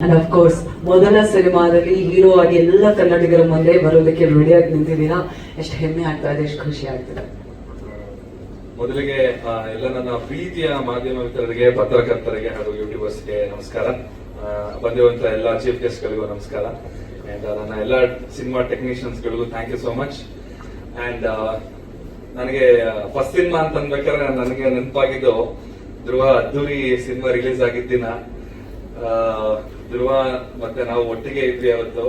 And of course ಮೊದಲ ಸಿನಿಮಾದಲ್ಲಿ hero ಆಗಿ ಎಲ್ಲ ಕನ್ನಡಿಗರ ಮುಂದೆ ಬರೋದಕ್ಕೆ ರೆಡಿಯಾಗಿ ನಿಂತಿದ್ದೀರಾ? ಎಷ್ಟು ಹೆಮ್ಮೆ ಆಗ್ತಾ ಇದೆ ಎಷ್ಟು ಖುಷಿ ಆಗ್ತಿದೆ. ಮೊದಲಿಗೆ ಎಲ್ಲ ನನ್ನ ಪ್ರೀತಿಯ ಮಾಧ್ಯಮ ಮಿತ್ರರಿಗೆ ಪತ್ರಕರ್ತರಿಗೆ ಹಾಗೂ ಯೂಟ್ಯೂಬರ್ಸ್ಗೆ ನಮಸ್ಕಾರ. ಬಂದಿರುವಂತ ಎಲ್ಲ ಚೀಫ್ ಗೆಸ್ಟ್ ಗಳಿಗೂ ನಮಸ್ಕಾರ. ಅಂಡ್ ನನ್ನ ಎಲ್ಲ ಸಿನಿಮಾ ಟೆಕ್ನಿಷಿಯನ್ಸ್ ಗಳಿಗೂ thank you so much and ನನಗೆ ಫಸ್ಟ್ ಸಿನಿಮಾ ಅಂತ ಅನ್ಬೇಕಾದ್ರೆ ನನಗೆ ನೆನಪಾಗಿದ್ದು ಧ್ರುವ ಅದ್ದೂರಿ ಸಿನಿಮಾ ರಿಲೀಸ್ ಆಗಿದ್ದ ದಿನ. ಆ, ಧ್ರುವ ಮತ್ತೆ ನಾವು ಒಟ್ಟಿಗೆ ಇದ್ವಿ ಅವತ್ತು.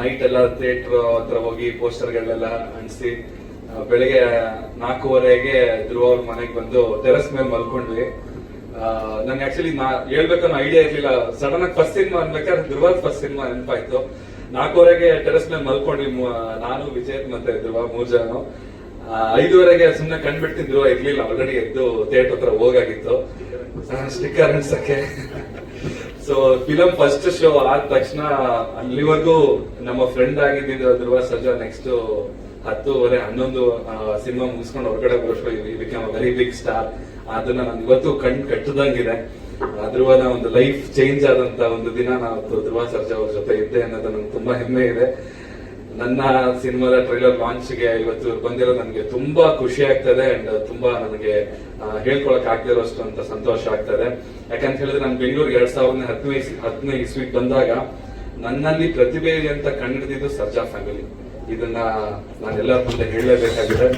ನೈಟ್ ಎಲ್ಲ ಥಿಯೇಟರ್ ಹತ್ರ ಹೋಗಿ ಪೋಸ್ಟರ್ಗಳೆಲ್ಲ ಅಂಟಿಸಿ ಬೆಳಿಗ್ಗೆ ನಾಲ್ಕೂವರೆಗೆ ಧ್ರುವ ಅವ್ರ ಮನೆಗೆ ಬಂದು ಟೆರಸ್ ಮೇಲೆ ಮಲ್ಕೊಂಡ್ವಿ. ನನ್ಗೆ ಆಕ್ಚುಲಿ ನಾ ಹೇಳ್ಬೇಕನ್ನೋ ಐಡಿಯಾ ಇರ್ಲಿಲ್ಲ. ಸಡನ್ ಆಗಿ ಫಸ್ಟ್ ಸಿನಿಮಾ ಅನ್ಬೇಕಾದ್ರೆ ಧ್ರುವ ಫಸ್ಟ್ ಸಿನಿಮಾ ನೆನಪಾಯ್ತು. ನಾಲ್ಕೂವರೆಗೆ ಟೆರಸ್ ಮೇಲೆ ಮಲ್ಕೊಂಡ್ವಿ ನಾನು, ವಿಜಯ್ ಮತ್ತೆ ಧ್ರುವ ಮೂರ್ ಜನ. ಐದುವರೆಗೆ ಸುಮ್ನೆ ಕಂಡ್ಬಿಡ್ತಿದ್ರು ಇರ್ಲಿಲ್ಲ. ಆಲ್ರೆಡಿ ಎದ್ದು ಥಿಯೇಟರ್ ಹತ್ರ ಹೋಗಾಗಿತ್ತು. ಸ್ಟಿಕ್ಕರ್ ಅನ್ಸಕ್ಕೆ. ಸೊ ಫಿಲಂ ಫಸ್ಟ್ ಶೋ ಆದ ತಕ್ಷಣ ಅಲ್ಲಿವರೆಗೂ ನಮ್ಮ ಫ್ರೆಂಡ್ ಆಗಿದ್ದ ಧ್ರುವ ಸರ್ಜಾ ನೆಕ್ಸ್ಟ್ ಹತ್ತುವರೆ, ಹನ್ನೊಂದು ಸಿನಿಮಾ ಮುಗಿಸ್ಕೊಂಡು ಹೊರಗಡೆ ಬರೋಷ್ಟು ಬಿಕಮ್ ವೆರಿ ಬಿಗ್ ಸ್ಟಾರ್ ಅದನ್ನ ನಾನು ಇವತ್ತು ಕಣ್ ಕಟ್ಟದಂಗಿದೆ. ಧ್ರುವ ಒಂದು ಲೈಫ್ ಚೇಂಜ್ ಆದಂತ ಒಂದು ದಿನ ನಾವು ಧ್ರುವ ಸರ್ಜಾ ಅವ್ರ ಜೊತೆ ಇದ್ದೆ ಅನ್ನೋದು ನಂಗೆ ತುಂಬಾ ಹೆಮ್ಮೆ ಇದೆ. ನನ್ನ ಸಿನಿಮಾದ ಟ್ರೈಲರ್ ಲಾಂಚ್ಗೆ ಇವತ್ತು ಬಂದಿರೋ ನನಗೆ ತುಂಬಾ ಖುಷಿ ಆಗ್ತದೆ ಅಂಡ್ ತುಂಬಾ ನನಗೆ ಹೇಳ್ಕೊಳಕ್ ಆಗ್ತಿರೋಷ್ಟು ಅಂತ ಸಂತೋಷ ಆಗ್ತದೆ. ಯಾಕಂತ ಹೇಳಿದ್ರೆ ನಾನು ಬೆಂಗಳೂರಿಗೆ ಎರಡ್ ಸಾವಿರದ ಹತ್ತನೇ ಹತ್ತನೇ ಇಸ್ವಿಗೆ ಬಂದಾಗ ನನ್ನಲ್ಲಿ ಪ್ರತಿಭೆ ಇದೆ ಅಂತ ಕಂಡಿಡಿದ್ದು ಸರ್ಜಾ ಫ್ಯಾಮಿಲಿ ಇದನ್ನ ನಾನು ಎಲ್ಲರ ಮುಂದೆ ಹೇಳಲೇಬೇಕಾಗಿದೆ.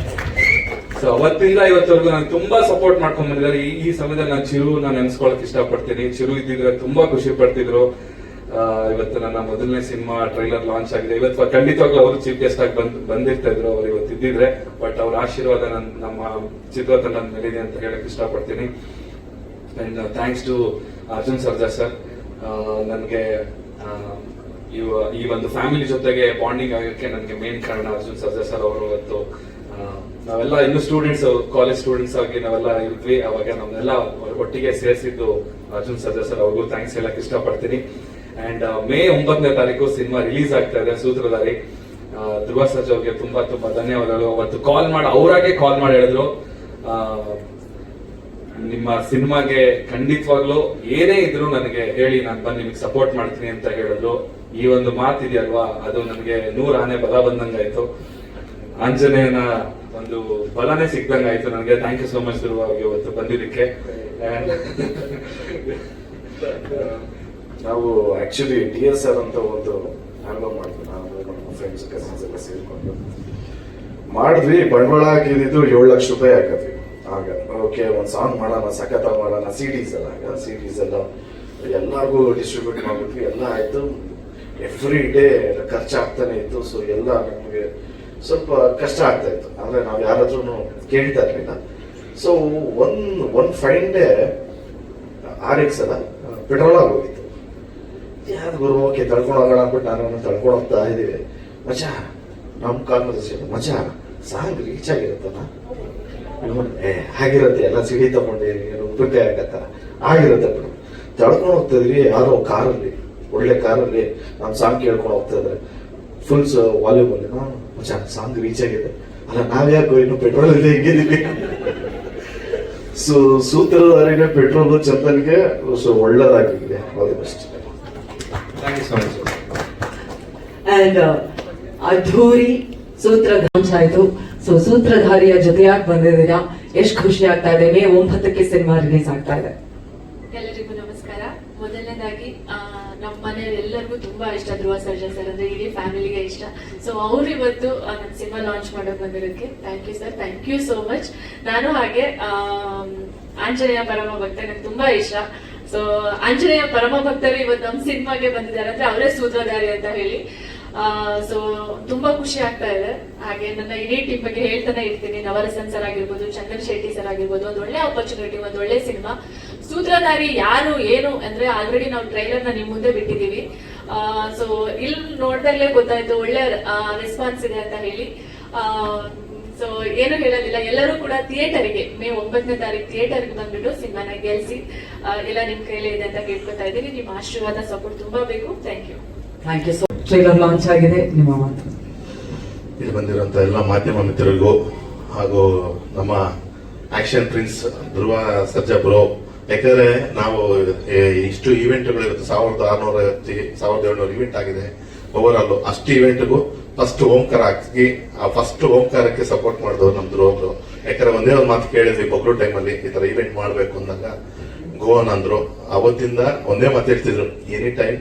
ಸೊ ಅವತ್ತಿಂದ ಇವತ್ತವರೆಗೂ ನಾನು ತುಂಬಾ ಸಪೋರ್ಟ್ ಮಾಡ್ಕೊಂಡ್ ಬಂದಿದ್ದಾರೆ. ಈ ಸಮಯದಲ್ಲಿ ನಾನು ಚಿರು, ನಾನು ನೆನ್ಸ್ಕೊಳಕ್ ಇಷ್ಟಪಡ್ತೀನಿ. ಚಿರು ಇದ್ದಿದ್ರೆ ತುಂಬಾ ಖುಷಿ ಪಡ್ತಿದ್ರು. ಇವತ್ತು ನನ್ನ ಮೊದಲನೇ ಸಿನಿಮಾ ಟ್ರೈಲರ್ ಲಾಂಚ್ ಆಗಿದೆ. ಇವತ್ತು ಖಂಡಿತವಾಗ್ಲೂ ಅವರು ಚೀಫ್ ಗೆಸ್ಟ್ ಆಗಿ ಬಂದ್ ಬಂದಿರ್ತಾ ಇದ್ರು ಅವ್ರು ಇವತ್ತು ಇದ್ದಿದ್ರೆ. ಬಟ್ ಅವ್ರ ಆಶೀರ್ವಾದ ನನ್ ನಮ್ಮ ಚಿತ್ರತಂಡ ಮೇಲಿದೆ ಅಂತ ಹೇಳಕ್ ಇಷ್ಟಪಡ್ತೀನಿ. And thanks to Arjun Sarja sir ನನಗೆ ಈ ಒಂದು ಫ್ಯಾಮಿಲಿ ಜೊತೆಗೆ ಬಾಂಡಿಂಗ್ ಆಗಕ್ಕೆ ನನಗೆ ಮೇನ್ ಕಾರಣ ಅರ್ಜುನ್ ಸರ್ಜಾ ಸರ್ ಅವರು ಇವತ್ತು ನಾವೆಲ್ಲ ಇನ್ನು ಸ್ಟೂಡೆಂಟ್ಸ್ ಕಾಲೇಜ್ ಸ್ಟೂಡೆಂಟ್ಸ್ ಆಗಿ ನಾವೆಲ್ಲ ಇದ್ವಿ. ಅವಾಗ ನಮ್ನೆಲ್ಲ ಒಟ್ಟಿಗೆ ಸೇರಿಸಿದ್ದು ಅರ್ಜುನ್ ಸರ್ಜಾ ಸರ್ ಅವ್ರಿಗೂ ಥ್ಯಾಂಕ್ಸ್ ಹೇಳಕ್ ಇಷ್ಟಪಡ್ತೀನಿ. ಅಂಡ್ ಮೇ ಒಂಬತ್ತನೇ ತಾರೀಕು ಸಿನಿಮಾ ರಿಲೀಸ್ ಆಗ್ತಾ ಇದೆ, ಸೂತ್ರಧಾರಿ. ಧ್ರುವ ಸಜ್ ಅವ್ರಿಗೆ ತುಂಬಾ ತುಂಬಾ ಧನ್ಯವಾದಗಳು. ಅವತ್ತು ಕಾಲ್ ಮಾಡಿ, ಅವರಾಗೆ ಕಾಲ್ ಮಾಡಿ ಹೇಳಿದ್ರು. ನಿಮ್ಮ ಸಿನಿಮಾಗೆ ಖಂಡಿತವಾಗ್ಲೂ ಏನೇ ಇದ್ರು ನನಗೆ ಹೇಳಿ, ನಾನು ಬಂದು ನಿಮಗೆ ಸಪೋರ್ಟ್ ಮಾಡ್ತೀನಿ ಅಂತ ಹೇಳಿದ್ರು. ಈ ಒಂದು ಮಾತಿದೆಯಲ್ವಾ ಅದು ನನಗೆ ನೂರ ಆನೆ ಬಲ ಬಂದಂಗಾಯ್ತು. ಆಂಜನೇಯನ ಒಂದು ಬಲನೇ ಸಿಕ್ದಂಗಾಯ್ತು ನನಗೆ. Thank you so much Dhruva ಅವ್ರಿಗೆ ಇವತ್ತು ಬಂದಿದ್ದಕ್ಕೆ. ನಾವು ಆಕ್ಚುಲಿ ಡಿ ಎಸ್ ಆರ್ ಅಂತ ಒಂದು ಆಲ್ಬಮ್ ಮಾಡಿದ್ವಿ. ನಾವು ನಮ್ಮ ಫ್ರೆಂಡ್ಸ್ ಕಸಿನ್ಸ್ ಎಲ್ಲ ಸೇರಿಕೊಂಡು. ಮಾಡಿದ್ವಿ. ಬಂಡವಾಳ ಹಾಕಿದ್ದು ಏಳು ಲಕ್ಷ ರೂಪಾಯಿ ಹಾಕಿದ್ವಿ ಆಗ ಓಕೆ, ಒಂದು ಸಾಂಗ್ ಮಾಡೋಣ, ಸಖತ ಮಾಡೋಣ ಸಿ ಡಿಸ್ ಎಲ್ಲ. ಆಗ ಸಿಡೀಸ್ ಎಲ್ಲ ಎಲ್ಲರಿಗೂ ಡಿಸ್ಟ್ರಿಬ್ಯೂಟ್ ಮಾಡಿದ್ವಿ ಎಲ್ಲ ಆಯ್ತು. ಎವ್ರಿ ಡೇ ಖರ್ಚಾಗ್ತಾನೆ ಇತ್ತು. ಸೊ ಎಲ್ಲ ನಮಗೆ ಸ್ವಲ್ಪ ಕಷ್ಟ ಆಗ್ತಾ ಇತ್ತು. ಅಂದ್ರೆ ನಾವು ಯಾರಾದ್ರೂ ಕೇಳ್ತಾ ಇರಲಿಲ್ಲ. So one one fine day R X ಅಲ್ಲ ಪೆಟ್ರೋಲ್ ಆಗೋಗಿತ್ತು ಯಾರು ಗುರು ಓಕೆ ತಳ್ಕೊಂಡು ಹೋಗೋಣ ಅಂದ್ಬಿಟ್ಟು ನಾನು ತಳ್ಕೊಂಡು ಹೋಗ್ತಾ ಇದೀವಿ ಮಚ ನಮ್ಮ ಸೇರಿ ಮಚ ಸಾಂಗ್. ರೀಚ್ ಆಗಿರುತ್ತಲ್ಲ? ಏ ಆಗಿರುತ್ತೆ, ಎಲ್ಲ ಸಿಡಿ ತಗೊಂಡೆ ಉಪ್ಪಿನಕಾಯಿ ಆಗತ್ತ? ಆಗಿರುತ್ತೆ ಬಿಡು. ತಳ್ಕೊಂಡು ಹೋಗ್ತಾ ಇದ್ವಿ, ಯಾರೋ ಕಾರಲ್ಲಿ, ಒಳ್ಳೆ ಕಾರಲ್ಲಿ ನಮ್ಮ ಸಾಂಗ್ ಕೇಳ್ಕೊಂಡು ಹೋಗ್ತಾ ಇದ್ರೆ. ಫುಲ್ ವಾಲ್ಯೂಮ್ ಅಲ್ಲಿ. ಮಚ ಸಾಂಗ್ ರೀಚ್ ಆಗಿದೆ. ಅಲ್ಲ ನಾವ್ಯಾಕೋ ಇನ್ನು ಪೆಟ್ರೋಲ್ ಇದೆ ಹಿಂಗಿದ್ದೀವಿ ಸೊ, ಸೂತ್ರದವರೆಗೆ ಪೆಟ್ರೋಲ್ ಚಂದನ್ಗೆ, ಸೊ ಒಳ್ಳೇದಾಗಿದೆ ಆಲ್ ದಿ ಬೆಸ್ಟ್ ಅಂಡ್ ಅದ್ಧೂರಿ ಸೂತ್ರ ಲಾಂಚ್ ಆಯ್ತು ಸೊ ಸೂತ್ರಧಾರಿಯ ಜೊತೆಯಾಗಿ ಬಂದಿದ್ದೀರಾ? ಎಷ್ಟು ಖುಷಿ ಆಗ್ತಾ ಇದೆ. ಮೇ ಒಂಬತ್ತಕ್ಕೆ ಸಿನಿಮಾ ರಿಲೀಸ್ ಆಗ್ತಾ ಇದೆ. ಎಲ್ಲರಿಗೂ ನಮಸ್ಕಾರ. ಮೊದಲನೇದಾಗಿ ನಮ್ಮ ಮನೆಯಲ್ಲಿ ಎಲ್ಲರಿಗೂ ತುಂಬಾ ಇಷ್ಟ ಧ್ರುವ ಸರ್ಜಾ ಸರ್ ಅಂದ್ರೆ ಇಡೀ ಫ್ಯಾಮಿಲಿಗೆ ಇಷ್ಟ. ಸೊ ಅವ್ರು ಇವತ್ತು ಆ, ನನ್ನ ಸಿನಿಮಾ ಲಾಂಚ್ ಮಾಡೋಕೆ ಬಂದಿರೋದಕ್ಕೆ thank you sir thank you so much ನಾನು ಹಾಗೆ ಆಂಜನೇಯ ಪರಮ ಭಕ್ತ. ನಂಗೆ ತುಂಬಾ ಇಷ್ಟ. ಸೊ ಆಂಜನೇಯ ಪರಮ ಭಕ್ತರು ಇವತ್ತು ನಮ್ಮ ಸಿನಿಮಾಗೆ ಬಂದಿದ್ದಾರೆ ಅಂದ್ರೆ ಅವರೇ ಸೂತ್ರಧಾರಿ ಅಂತ ಹೇಳಿ. ಸೊ ತುಂಬಾ ಖುಷಿ ಆಗ್ತಾ ಇದೆ. ಹಾಗೆ ನನ್ನ ಇಡೀ ಟೀಮ್ ಬಗ್ಗೆ ಹೇಳ್ತಾನೆ ಇರ್ತೀನಿ. ನವರಸನ್ ಸರ್ ಆಗಿರ್ಬೋದು, ಚಂದನ್ ಶೆಟ್ಟಿ ಸರ್ ಆಗಿರ್ಬೋದು, ಒಂದು ಒಳ್ಳೆ ಆಪರ್ಚುನಿಟಿ ಒಂದು ಒಳ್ಳೆ ಸಿನಿಮಾ. ಸೂತ್ರಧಾರಿ ಯಾರು, ಏನು ಅಂದ್ರೆ ಆಲ್ರೆಡಿ ನಾವು ಟ್ರೈಲರ್ನ ನಿಮ್ ಮುಂದೆ ಬಿಟ್ಟಿದೀವಿ ಸೊ ಇಲ್ಲಿ ನೋಡ್ದಾಗ್ಲೇ ಗೊತ್ತಾಯ್ತು, ಒಳ್ಳೆ ರೆಸ್ಪಾನ್ಸ್ ಇದೆ ಅಂತ ಹೇಳಿ. ಸೊ ಏನು ಹೇಳೋದಿಲ್ಲ. ಎಲ್ಲರೂ ಕೂಡ ಥಿಯೇಟರ್ಗೆ ಮೇ ಒಂಬತ್ತನೇ ತಾರೀಕು ಥಿಯೇಟರ್ಗೆ ಬಂದ್ಬಿಟ್ಟು ಸಿನಿಮಾನ ಗೆಲ್ಸಿ ಎಲ್ಲ ನಿಮ್ ಕೈಲೇ ಇದೆ ಅಂತ ಕೇಳ್ಕೊತಾ ಇದ್ದೀನಿ. ನಿಮ್ಮ ಆಶೀರ್ವಾದ ಸಪೋರ್ಟ್ ತುಂಬಾ ಬೇಕು. Thank you thank you so trailer launch ಆಗಿದೆ. ನಿಮ್ಮ ಮಾತು. ಇಲ್ಲಿ ಬಂದಿರುವಂತ ಎಲ್ಲ ಮಾಧ್ಯಮ ಮಿತ್ರರಿಗೂ ಹಾಗೂ ನಮ್ಮ action prince Dhruva Sarja bro ಯಾಕಂದ್ರೆ ನಾವು ಇಷ್ಟು ಇವೆಂಟ್ಗಳು ಇರುತ್ತೆ ಸಾವಿರದ ಆರ್ನೂರ ಐವತ್ತಿ ಸಾವಿರದ ಏಳ್ನೂರು ಇವೆಂಟ್ ಆಗಿದೆ. ಓವರ್ ಆಲ್ ಅಷ್ಟು ಇವೆಂಟ್ಗೂ ಫಸ್ಟ್ ಓಂಕಾರ ಹಾಕಿ ಆ ಫಸ್ಟ್ ಓಂಕಾರಕ್ಕೆ ಸಪೋರ್ಟ್ ಮಾಡಿದವ್ರು ನಮ್ದು ಧ್ರುವಂದ್ರು ಯಾಕಂದ್ರೆ ಒಂದೇ ಒಂದು ಮಾತು ಕೇಳಿದ್ವಿ ಬೊಗ್ರು ಟೈಮಲ್ಲಿ ಈ ತರ ಇವೆಂಟ್ ಮಾಡ್ಬೇಕು ಅಂದಾಗ. ಗೋವನ್ ಅಂದ್ರು. ಅವತ್ತಿಂದ ಒಂದೇ ಮಾತು ಹೇಳ್ತಿದ್ರು any time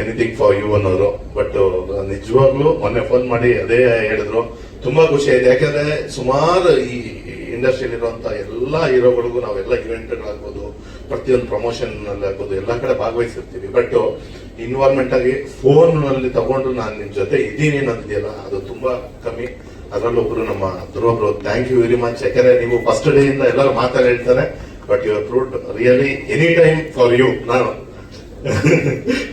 anything for you ಅನ್ನೋರು. ಬಟ್ ನಿಜವಾಗ್ಲೂ ಮೊನ್ನೆ ಫೋನ್ ಮಾಡಿ ಅದೇ ಹೇಳಿದ್ರು. ತುಂಬಾ ಖುಷಿ ಆಯ್ತು. ಯಾಕಂದ್ರೆ ಸುಮಾರು ಈ ಇಂಡಸ್ಟ್ರಿಯಲ್ಲಿ ಇರುವಂತ ಎಲ್ಲಾ ಹೀರೋಗಳಿಗೂ ನಾವೆಲ್ಲ ಇವೆಂಟ್ಗಳಾಗ್ಬೋದು ಪ್ರತಿಯೊಂದು ಪ್ರಮೋಷನ್ ಆಗ್ಬೋದು ಎಲ್ಲಾ ಕಡೆ ಭಾಗವಹಿಸಿರ್ತೀವಿ. ಬಟ್ ಇನ್ವಾಲ್ವ್ಮೆಂಟ್ ಆಗಿ ಫೋನ್ನಲ್ಲಿ ತಗೊಂಡು ನಾನು ನಿಮ್ ಜೊತೆ ಇದ್ದೀನಿ ಅನ್ನೋದಿದೆಯಲ್ಲ, ಅದು ತುಂಬಾ ಕಮ್ಮಿ. ಅದರಲ್ಲೊಬ್ರು ನಮ್ಮ ಧ್ರುವರು ಥ್ಯಾಂಕ್ ಯು ವೆರಿ ಮಚ್ ಯಾಕಂದ್ರೆ ನೀವು ಫಸ್ಟ್ ಡೇ ಇಂದ ಎಲ್ಲರೂ ಮಾತಾಡಿ ಹೇಳ್ತಾರೆ but you proved really any time for you ನಾನು.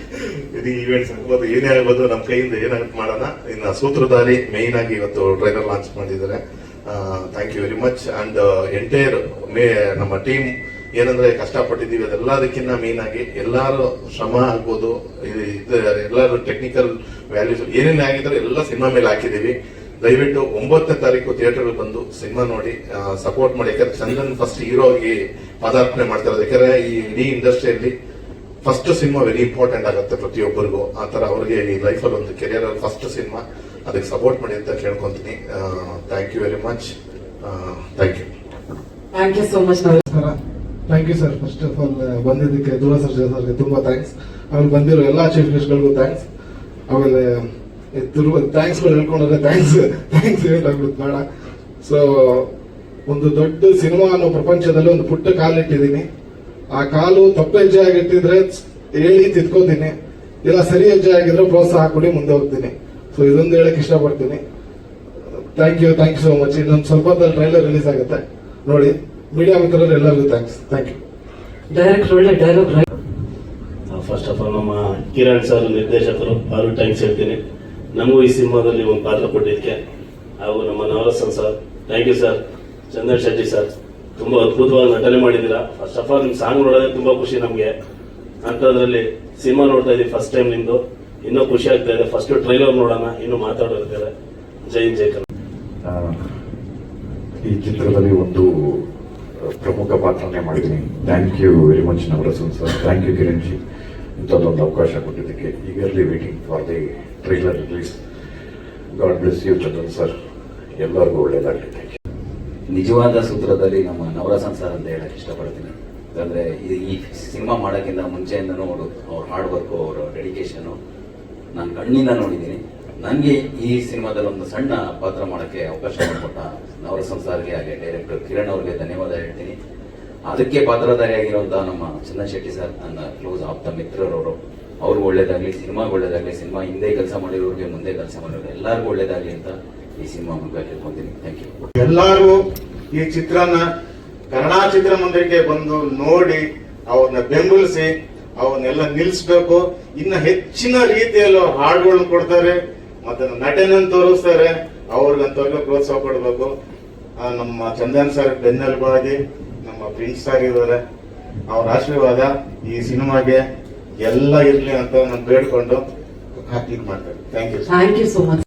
ಈವೆಂಟ್ಸ್ ಆಗ್ಬೋದು, ಏನೇ ಆಗ್ಬೋದು ನಮ್ಮ ಕೈಯಿಂದ ಏನಾಗುತ್ತೆ ಮಾಡೋಣ. ಇನ್ನು ಸೂತ್ರಧಾರಿ ಮೇನ್ ಆಗಿ ಇವತ್ತು ಟ್ರೈಲರ್ ಲಾಂಚ್ ಮಾಡಿದ್ದಾರೆ. Thank you very much and entire ನಮ್ಮ ಟೀಮ್ ಏನಂದ್ರೆ ಕಷ್ಟಪಟ್ಟಿದ್ದೀವಿ, ಅದೆಲ್ಲದಕ್ಕಿಂತ ಮೇನ್ ಆಗಿ ಎಲ್ಲಾರು ಶ್ರಮ ಆಗ್ಬೋದು ಎಲ್ಲಾರು ಟೆಕ್ನಿಕಲ್ ವ್ಯಾಲ್ಯೂಸ್ ಏನೇನು ಆಗಿದ್ರೆ ಎಲ್ಲ ಸಿನಿಮಾ ಮೇಲೆ ಹಾಕಿದೀವಿ ದಯವಿಟ್ಟು ಒಂಬತ್ತನೇ ತಾರೀಕು ಥಿಯೇಟರ್ ಬಂದು ಸಿನಿಮಾ ನೋಡಿ ಸಪೋರ್ಟ್ ಮಾಡಿ. ಯಾಕಂದ್ರೆ ಚಂದನ್ ಫಸ್ಟ್ ಹೀರೋ ಆಗಿ ಪದಾರ್ಪಣೆ ಮಾಡ್ತಾರೆ ಯಾಕಂದ್ರೆ ಈ ಇಡೀ ಇಂಡಸ್ಟ್ರಿಯಲ್ಲಿ ಫಸ್ಟ್ ಸಿನಿಮಾ ವೆರಿ ಇಂಪಾರ್ಟೆಂಟ್ ಆಗುತ್ತೆ ಪ್ರತಿಯೊಬ್ಬರಿಗೂ. ಆ ತರ ಅವ್ರಿಗೆ ಈ ಲೈಫಲ್ಲಿ ಒಂದು ಕೆರಿಯರ್ ಅಲ್ಲಿ ಫಸ್ಟ್ ಸಿನಿಮಾ, ಅದಕ್ಕೆ ಸಪೋರ್ಟ್ ಮಾಡಿ ಅಂತ ಕೇಳ್ಕೊಂತೀನಿ. Thank you very much thank you thank you so much ನಮಸ್ಕಾರ thank you sir first of all ಬಂದಿದ್ದಕ್ಕೆ ದೂರ ಸರ್ ಸರ್ಗೆ ತುಂಬಾ ಥ್ಯಾಂಕ್ಸ್ ಆಮೇಲೆ ಬಂದಿರೋ ಎಲ್ಲ ಚೀಫ್ ಗೆಸ್ಟ್ಗಳಿಗೂ ಥ್ಯಾಂಕ್ಸ್ ಆಮೇಲೆ ಥ್ಯಾಂಕ್ಸ್ಗಳು ಹೇಳ್ಕೊಂಡ್ರೆ ಥ್ಯಾಂಕ್ಸ್ ಥ್ಯಾಂಕ್ಸ್ ಹೇಳ್ಬಿಡುತ್ತೆ ಬೇಡ. ಸೊ ಒಂದು ದೊಡ್ಡ ಸಿನಿಮಾ ಅನ್ನೋ ಪ್ರಪಂಚದಲ್ಲಿ ಒಂದು ಪುಟ್ಟ ಕಾಲಿಟ್ಟಿದ್ದೀನಿ. ಆ ಕಾಲು ತಪ್ಪು ಹೆಜ್ಜೆ ಆಗಿಟ್ಟಿದ್ರೆ ಹೇಳಿ ತಿದ್ಕೋತೀನಿ. ಇಲ್ಲ ಸರಿ ಹೆಜ್ಜೆ ಆಗಿದ್ರೆ ಪ್ರೋತ್ಸಾಹ ಕೊಡಿ ಮುಂದೆ ಹೋಗ್ತೀನಿ. ಸೊ ಇದೊಂದು ಹೇಳಕ್ ಇಷ್ಟಪಡ್ತೀನಿ. Thank you thank you so much ಇನ್ನೊಂದು ಸ್ವಲ್ಪ ಟ್ರೈಲರ್ ರಿಲೀಸ್ ಆಗುತ್ತೆ. ನೋಡಿ. ಮೀಡಿಯಾ ಮಿತ್ರರು ಎಲ್ಲರಿಗೂ ಥ್ಯಾಂಕ್ಸ್ ಥ್ಯಾಂಕ್ ಯು ಡೈರೆಕ್ಟ್ ಒಳ್ಳೆ ಡೈಲಾಗ್ ಫಸ್ಟ್ ಆಫ್ ಆಲ್ ನಮ್ಮ ಕಿರಣ್ ಸರ್ ನಿರ್ದೇಶಕರು ಅವರು ಥ್ಯಾಂಕ್ಸ್ ಹೇಳ್ತೀನಿ. ನಮಗೂ ಈ ಸಿನಿಮಾದಲ್ಲಿ ಒಂದು ಪಾತ್ರ ಕೊಟ್ಟಿದ್ದಕ್ಕೆ. ಹಾಗೂ ನಮ್ಮ Navarasan sir thank you sir Chandan Shetty sir ತುಂಬಾ ಅದ್ಭುತವಾಗಿ ನಟನೆ ಮಾಡಿದ್ದೀರಾ. ಫಸ್ಟ್ ಆಫ್ ಆಲ್ ನಿಮ್ಮ ಸಾಂಗ್ ನೋಡೋದೇ ತುಂಬ ಖುಷಿ ನಮಗೆ. ಅಂಥದ್ರಲ್ಲಿ ಸಿನಿಮಾ ನೋಡ್ತಾ ಇದ್ದೀವಿ ಫಸ್ಟ್ ಟೈಮ್ ನಿಮ್ಮದು ಇನ್ನೂ ಖುಷಿ ಆಗ್ತಾ ಇದೆ. ಫಸ್ಟ್ ಟ್ರೈಲರ್ ನೋಡೋಣ ಇನ್ನೂ ಮಾತಾಡೋದಿದ್ದಾರೆ. ಜೈ ಹಿಂದ್, ಜೈ ಕನ್ನಡ ಈ ಚಿತ್ರದಲ್ಲಿ ಒಂದು ಪ್ರಮುಖ ಪಾತ್ರನೇ ಮಾಡಿದ್ದೀನಿ. Thank you very much Navarasan sir thank you Kiran ji. ಇಂಥದ್ದೊಂದು ಅವಕಾಶ ಕೊಟ್ಟಿದ್ದಕ್ಕೆ eagerly waiting for the trailer release god bless you Chandan sir ಎಲ್ಲರಿಗೂ ಒಳ್ಳೇದಾಗಲಿ. ಥ್ಯಾಂಕ್ ಯು ನಿಜವಾದ ಸೂತ್ರದಲ್ಲಿ ನಮ್ಮ ನವರಸನ್ ಸರ್ ಅಂತ ಹೇಳಕ್ಕೆ ಇಷ್ಟಪಡ್ತೀನಿ. ಯಾಕಂದರೆ ಈ ಸಿನಿಮಾ ಮಾಡೋಕ್ಕಿಂತ ಮುಂಚೆಯಿಂದನೂ ಅವರು ಅವ್ರ ಹಾರ್ಡ್ ವರ್ಕು ಅವರ ಡೆಡಿಕೇಶನು ನಾನು ಕಣ್ಣಿಂದ ನೋಡಿದ್ದೀನಿ. ನನಗೆ ಈ ಸಿನಿಮಾದಲ್ಲಿ ಒಂದು ಸಣ್ಣ ಪಾತ್ರ ಮಾಡೋಕ್ಕೆ ಅವಕಾಶ ಮಾಡಿಕೊಟ್ಟ ನವರ ಸಂಸಾರಿಗೆ ಹಾಗೆ ಡೈರೆಕ್ಟರ್ ಕಿರಣ್ ಅವ್ರಿಗೆ ಧನ್ಯವಾದ ಹೇಳ್ತೀನಿ. ಅದಕ್ಕೆ ಪಾತ್ರಧಾರಿಯಾಗಿರುವಂತಹ ನಮ್ಮ ಚಂದನ್ ಶೆಟ್ಟಿ ಸರ್ ನನ್ನ ಕ್ಲೋಸ್ ಆಪ್ತ ಮಿತ್ರರವರು. ಅವ್ರಿಗೆ ಒಳ್ಳೇದಾಗಲಿ ಸಿನಿಮಾಗೆ ಒಳ್ಳೇದಾಗಲಿ, ಸಿನಿಮಾ ಹಿಂದೆ ಕೆಲಸ ಮಾಡಿರೋರಿಗೆ ಮುಂದೆ ಕೆಲಸ ಮಾಡಿರೋರು ಎಲ್ಲರಿಗೂ ಒಳ್ಳೇದಾಗಲಿ ಅಂತ ಈ ಸಿನಿಮಾ ಮೂಲಕ ಕೇಳ್ಕೊಂತೀನಿ. ಥ್ಯಾಂಕ್ ಯು ಎಲ್ಲರೂ ಈ ಚಿತ್ರನ ಕನ್ನಡ ಚಿತ್ರಮಂದಿರಕ್ಕೆ ಬಂದು ನೋಡಿ, ಅವ್ರನ್ನ ಬೆಂಬಲಿಸಿ ಅವ್ರನ್ನೆಲ್ಲ ನಿಲ್ಲಿಸ್ಬೇಕು. ಇನ್ನ ಹೆಚ್ಚಿನ ರೀತಿಯಲ್ಲಿ ಅವ್ರು ಹಾಡುಗಳನ್ನ ಕೊಡ್ತಾರೆ ಮತ್ತೆ ನಟನೆಯನ್ನು ತೋರಿಸ್ತಾರೆ. ಅವ್ರಿಗಂತವ್ರಿಗೆ ಪ್ರೋತ್ಸಾಹ ಕೊಡಬೇಕು. ನಮ್ಮ ಚಂದನ್ ಸರ್ ಬೆನ್ನೆಲುಬಾಗಿ, ನಮ್ಮ ಪ್ರಿನ್ಸ್ ಸರ್ ಇದ್ದಾರೆ ಅವ್ರ ಆಶೀರ್ವಾದ ಈ ಸಿನಿಮಾಗೆ ಎಲ್ಲ ಇರ್ಲಿ ಅಂತ ನಾನು ಬೇಡ್ಕೊಂಡು ಹಾಕಿ ಮಾಡ್ತಾರೆ thank you thank you so much